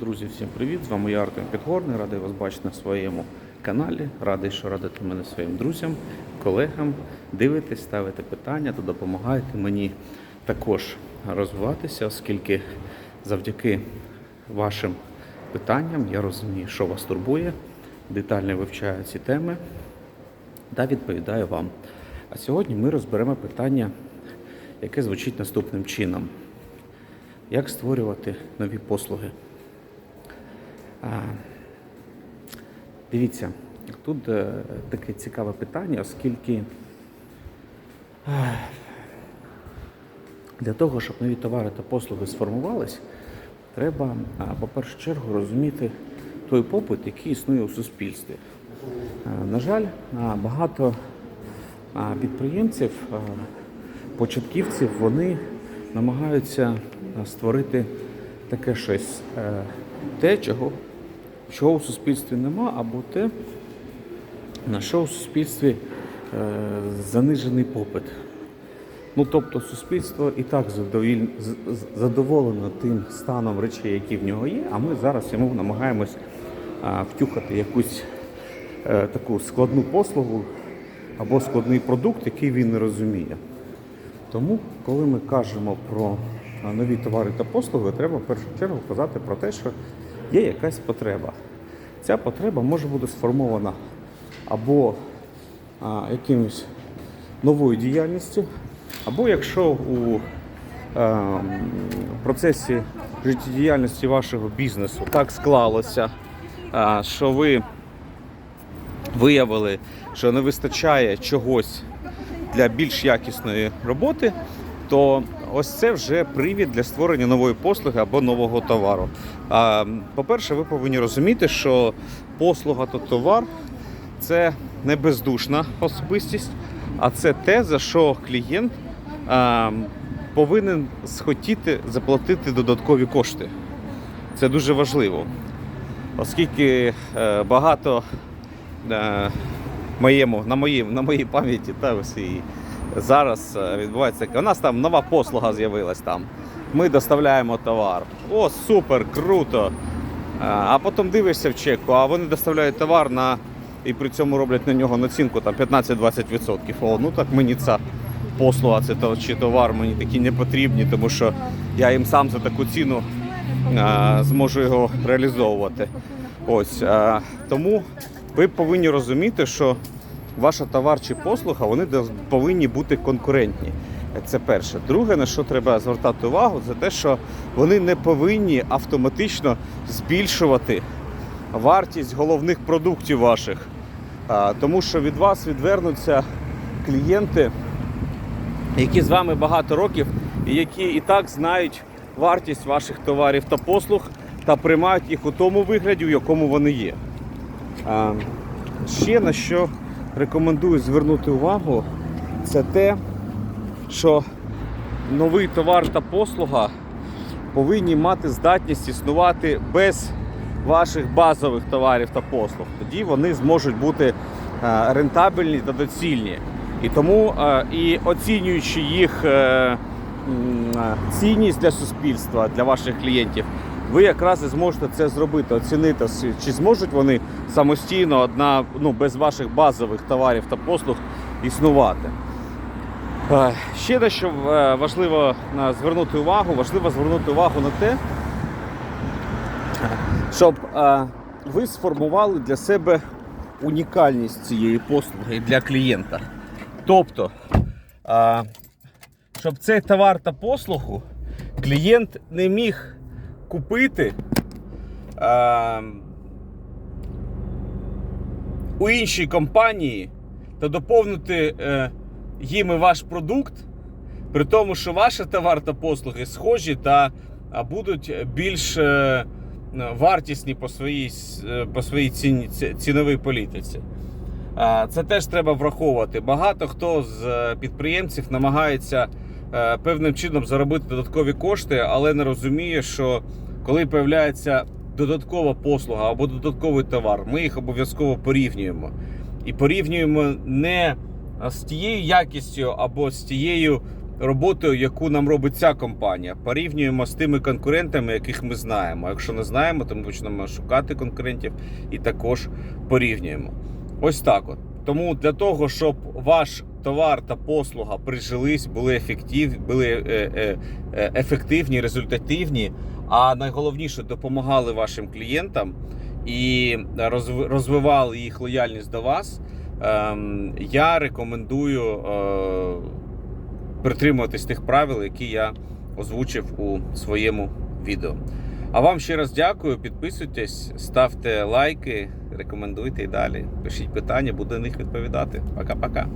Друзі, всім привіт! З вами я Артем Підгорний. Радий вас бачити на своєму каналі. Радий, що радите мене своїм друзям, колегам. Дивитесь, ставите питання та допомагаєте мені також розвиватися, оскільки завдяки вашим питанням я розумію, що вас турбує, детально вивчаю ці теми та відповідаю вам. А сьогодні ми розберемо питання, яке звучить наступним чином: як створювати нові послуги. Дивіться, тут е, таке цікаве питання, оскільки е, для того, щоб нові товари та послуги сформувались, треба, по першу чергу, розуміти той попит, який існує у суспільстві. Е, На жаль, багато підприємців, початківців, вони намагаються створити таке щось, те, чого, чого у суспільстві нема, або те, на що у суспільстві е, занижений попит. Ну, тобто суспільство і так задоволено тим станом речей, які в нього є, а ми зараз йому намагаємось втюхати якусь е, таку складну послугу або складний продукт, який він не розуміє. Тому, коли ми кажемо про нові товари та послуги, треба в першу чергу казати про те, що є якась потреба. Ця потреба може бути сформована або а, якимось новою діяльністю, або якщо у е, процесі життєдіяльності вашого бізнесу так склалося, а, що ви виявили, що не вистачає чогось для більш якісної роботи, то ось це вже привід для створення нової послуги або нового товару. По-перше, ви повинні розуміти, що послуга та товар це не бездушна особистість, а це те, за що клієнт повинен схотіти заплатити додаткові кошти. Це дуже важливо, оскільки е, багато е, моєму, на, моїй, на моїй пам'яті та ось зараз е, відбувається. У нас там нова послуга з'явилась там. Ми доставляємо товар. О, супер, круто! Е, А потім дивишся в чеку, а вони доставляють товар на і при цьому роблять на нього націнку там 15-20%. О, ну так мені ця послуга, це чи товар мені такі не потрібні, тому що я їм сам за таку ціну а, зможу його реалізовувати. Ось а, тому ви повинні розуміти, що ваша товар чи послуга вони повинні бути конкурентні. Це перше. Друге, на що треба звертати увагу, це те, що вони не повинні автоматично збільшувати вартість головних продуктів ваших. Тому що від вас відвернуться клієнти, які з вами багато років і які і так знають вартість ваших товарів та послуг та приймають їх у тому вигляді, в якому вони є. Ще на що рекомендую звернути увагу, це те, що новий товар та послуга повинні мати здатність існувати без ваших базових товарів та послуг. Тоді вони зможуть бути е, рентабельні та доцільні. І тому е, і оцінюючи їх е, цінність для суспільства, для ваших клієнтів, ви якраз і зможете це зробити, оцінити, чи зможуть вони самостійно одна, ну, без ваших базових товарів та послуг існувати. Е, Ще на що е, важливо е, звернути увагу, важливо звернути увагу на те, щоб ви сформували для себе унікальність цієї послуги для клієнта. Тобто, щоб цей товар та послугу клієнт не міг купити е, у іншій компанії та доповнити е, їм ваш продукт, при тому, що ваші товар та послуги схожі та будуть більш е, вартісні по своїй, е, по своїй ціні, ціновій політиці. Це теж треба враховувати. Багато хто з е, підприємців намагається певним чином заробити додаткові кошти, але не розуміє, що коли з'являється додаткова послуга або додатковий товар, ми їх обов'язково порівнюємо. І порівнюємо не з тією якістю або з тією роботою, яку нам робить ця компанія. Порівнюємо з тими конкурентами, яких ми знаємо. Якщо не знаємо, то ми почнемо шукати конкурентів і також порівнюємо. Ось так от. Тому для того, щоб ваш товар та послуга прижились, були ефектив, були е, е, е, ефективні, результативні, а найголовніше допомагали вашим клієнтам і розвивали їх лояльність до вас. ем, Я рекомендую притримуватись тих правил, які я озвучив у своєму відео. А вам ще раз дякую. Підписуйтесь, ставте лайки, рекомендуйте і далі. Пишіть питання, буду на них відповідати. Пока-пока.